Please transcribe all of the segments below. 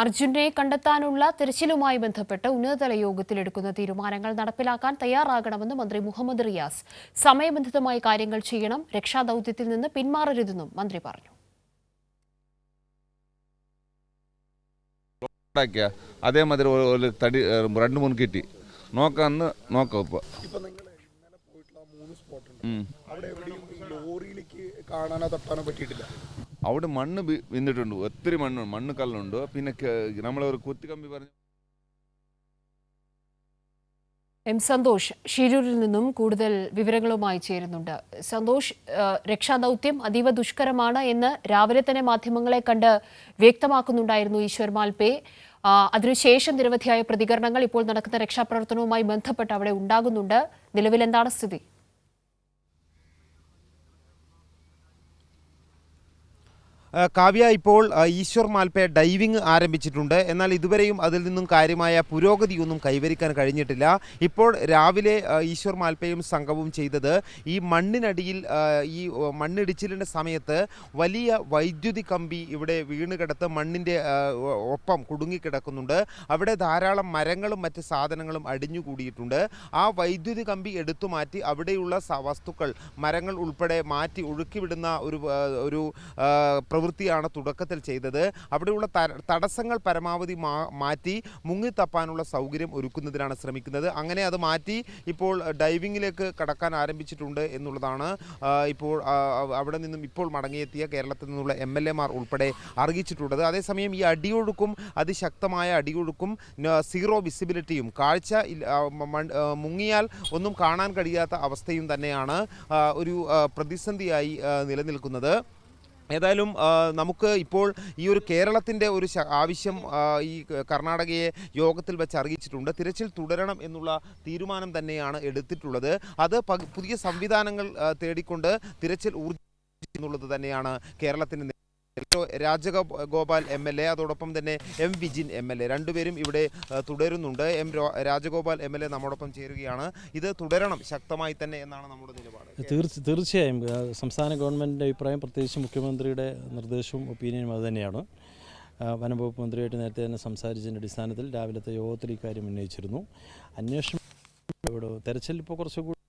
അർജുനെ കണ്ടെത്താനുള്ള തിരച്ചിലുമായി ബന്ധപ്പെട്ട് ഉന്നതതല യോഗത്തിൽ എടുക്കുന്ന തീരുമാനങ്ങൾ നടപ്പിലാക്കാൻ തയ്യാറാകണമെന്ന് മന്ത്രി മുഹമ്മദ് റിയാസ്. സമയബന്ധിതമായി കാര്യങ്ങൾ ചെയ്യണം രക്ഷാദൌത്യത്തിൽ നിന്ന് പിന്മാറരുതെന്നും മന്ത്രി പറഞ്ഞു. അതേമാതിരി ഒരു തടി രണ്ട് മൂന്ന് കിട്ടി നോക്കാന്ന് നോക്കാം ഇപ്പൊ. നിങ്ങൾ ഇന്നലെ പോയിട്ടുള്ള ആ മൂന്ന് സ്പോട്ട് ഉണ്ട് അവിടെ എവിടെയും ലോറിയിലേക്ക് കാണാനോ തട്ടാനോ പറ്റിയിട്ടില്ല? അവിടെ മണ്ണ് വിന്നിട്ടുണ്ട്. ഒത്തിരി മണ്ണ് മണ്ണ് കല്ലുണ്ട്. പിന്നെ നമ്മളൊരു കുത്തിക്കമ്പി പറഞ്ഞു എം സന്തോഷ് ഷിരൂരിൽ നിന്നും കൂടുതൽ വിവരങ്ങളുമായി ചേരുന്നുണ്ട്. സന്തോഷ് രക്ഷാദൌത്യം അതീവ ദുഷ്കരമാണ് എന്ന് രാവിലെ തന്നെ മാധ്യമങ്ങളെ കണ്ട് വ്യക്തമാക്കുന്നുണ്ടായിരുന്നു ഈശ്വർ മാൽപേ. അതിനുശേഷം നിരവധിയായ പ്രതികരണങ്ങൾ ഇപ്പോൾ നടക്കുന്ന രക്ഷാപ്രവർത്തനവുമായി ബന്ധപ്പെട്ട് അവിടെ ഉണ്ടാകുന്നുണ്ട്. നിലവിൽ എന്താണ് സ്ഥിതി? കാവ്യ ഇപ്പോൾ ഈശ്വർ മാൽപ്പെ ഡൈവിംഗ് ആരംഭിച്ചിട്ടുണ്ട്. എന്നാൽ ഇതുവരെയും അതിൽ നിന്നും കാര്യമായ പുരോഗതിയൊന്നും കൈവരിക്കാൻ കഴിഞ്ഞിട്ടില്ല. ഇപ്പോൾ രാവിലെ ഈശ്വർ മാൽപ്പയും സംഘവും ചെയ്തത് ഈ മണ്ണിനടിയിൽ ഈ മണ്ണിടിച്ചിലിന്റെ സമയത്ത് വലിയ വൈദ്യുതി കമ്പി ഇവിടെ വീണ് കിടത്ത് മണ്ണിന്റെ ഒപ്പം കുടുങ്ങിക്കിടക്കുന്നുണ്ട്. അവിടെ ധാരാളം മരങ്ങളും മറ്റ് സാധനങ്ങളും അടിഞ്ഞുകൂടിയിട്ടുണ്ട്. ആ വൈദ്യുതി കമ്പി എടുത്തു മാറ്റി അവിടെയുള്ള വസ്തുക്കൾ മരങ്ങൾ ഉൾപ്പെടെ മാറ്റി ഒഴുക്കിവിടുന്ന ഒരു ഒരു പ്രവൃത്തിയാണ് തുടക്കത്തിൽ ചെയ്തത്. അവിടെയുള്ള തടസ്സങ്ങൾ പരമാവധി മാറ്റി മുങ്ങിത്തപ്പാനുള്ള സൗകര്യം ഒരുക്കുന്നതിനാണ് ശ്രമിക്കുന്നത്. അങ്ങനെ അത് മാറ്റി ഇപ്പോൾ ഡൈവിങ്ങിലേക്ക് കടക്കാൻ ആരംഭിച്ചിട്ടുണ്ട് എന്നുള്ളതാണ് ഇപ്പോൾ അവിടെ നിന്നും ഇപ്പോൾ മടങ്ങിയെത്തിയ കേരളത്തിൽ നിന്നുള്ള എം എൽ എമാർ ഉൾപ്പെടെ അറിയിച്ചിട്ടുള്ളത്. അതേസമയം ഈ അടിയൊഴുക്കും അതിശക്തമായ അടിയൊഴുക്കും സീറോ വിസിബിലിറ്റിയും കാഴ്ച മുങ്ങിയാൽ ഒന്നും കാണാൻ കഴിയാത്ത അവസ്ഥയും തന്നെയാണ് ഒരു പ്രതിസന്ധിയായി നിലനിൽക്കുന്നത്. ഏതായാലും നമുക്ക് ഇപ്പോൾ ഈ ഒരു കേരളത്തിന്റെ ഒരു ആവശ്യം ഈ കർണാടകയെ യോഗത്തിൽ വെച്ച് അറിയിച്ചിട്ടുണ്ട്. തിരച്ചിൽ തുടരണം എന്നുള്ള തീരുമാനം തന്നെയാണ് എടുത്തിട്ടുള്ളത്. അത് പുതിയ സംവിധാനങ്ങൾ തേടിക്കൊണ്ട് തിരച്ചിൽ ഊർജ എന്നുള്ളത് തന്നെയാണ് കേരളത്തിന് നേ- Rajagopal M. L. A. അതോടൊപ്പം തന്നെ M. Vijin M. L. A. രണ്ടുപേരും ഇവിടെ തുടരുന്നുണ്ട്. M. Rajagopal M. L. A. നമ്മോടൊപ്പം ചേരുകയാണ്. ഇത് തുടരണം ശക്തമായി തന്നെ എന്നാണ് നമ്മുടെ നിലപാട്. തീർച്ച തീർച്ചയായും സംസ്ഥാന ഗവൺമെന്റിന്റെ അഭിപ്രായം പ്രത്യേകിച്ച് മുഖ്യമന്ത്രിയുടെ നിർദ്ദേശവും ഒപ്പീനിയനും അതുതന്നെയാണ് തന്നെയാണ്. വനം വകുപ്പ് മന്ത്രിയായിട്ട് നേരത്തെ തന്നെ സംസാരിച്ചതിന്റെ അടിസ്ഥാനത്തിൽ രാവിലത്തെ യോഗത്തിൽ ഇക്കാര്യം ഉന്നയിച്ചിരുന്നു. അന്വേഷണം തെരച്ചിൽ ഇപ്പോൾ കുറച്ചുകൂടി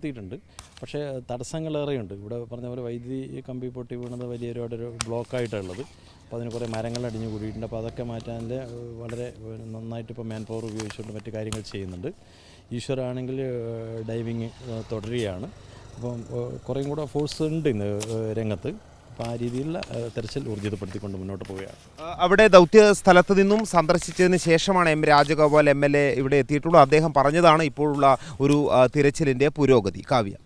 എത്തിയിട്ടുണ്ട് പക്ഷേ തടസ്സങ്ങളേറെയുണ്ട്. ഇവിടെ പറഞ്ഞ പോലെ വൈദ്യുതി കമ്പി പൊട്ടി വീണത് വലിയൊരു അവിടെ ഒരു ബ്ലോക്കായിട്ടുള്ളത്. അപ്പോൾ അതിന് കുറേ മരങ്ങൾ അടിഞ്ഞു കൂടിയിട്ടുണ്ട്. അപ്പോൾ അതൊക്കെ മാറ്റാന്റെ വളരെ നന്നായിട്ട് ഇപ്പോൾ മാൻ പവർ ഉപയോഗിച്ചുകൊണ്ട് മറ്റു കാര്യങ്ങൾ ചെയ്യുന്നുണ്ട്. ഈശ്വരാണെങ്കിൽ ഡൈവിങ് തുടരുകയാണ്. അപ്പം കുറേയും കൂടെ ഫോഴ്സ് ഉണ്ട് ഇന്ന് രംഗത്ത്. അപ്പോൾ ആ രീതിയിലുള്ള തെരച്ചിൽ ഊർജിതപ്പെടുത്തിക്കൊണ്ട് മുന്നോട്ട് പോവുകയാണ്. അവിടെ ദൗത്യ സ്ഥലത്ത് നിന്നും സന്ദർശിച്ചതിന് ശേഷമാണ് M. Rajagopal M. L. A. ഇവിടെ എത്തിയിട്ടുള്ളൂ അദ്ദേഹം പറഞ്ഞതാണ് ഇപ്പോഴുള്ള ഒരു തിരച്ചിലിന്റെ പുരോഗതി. കാവ്യ.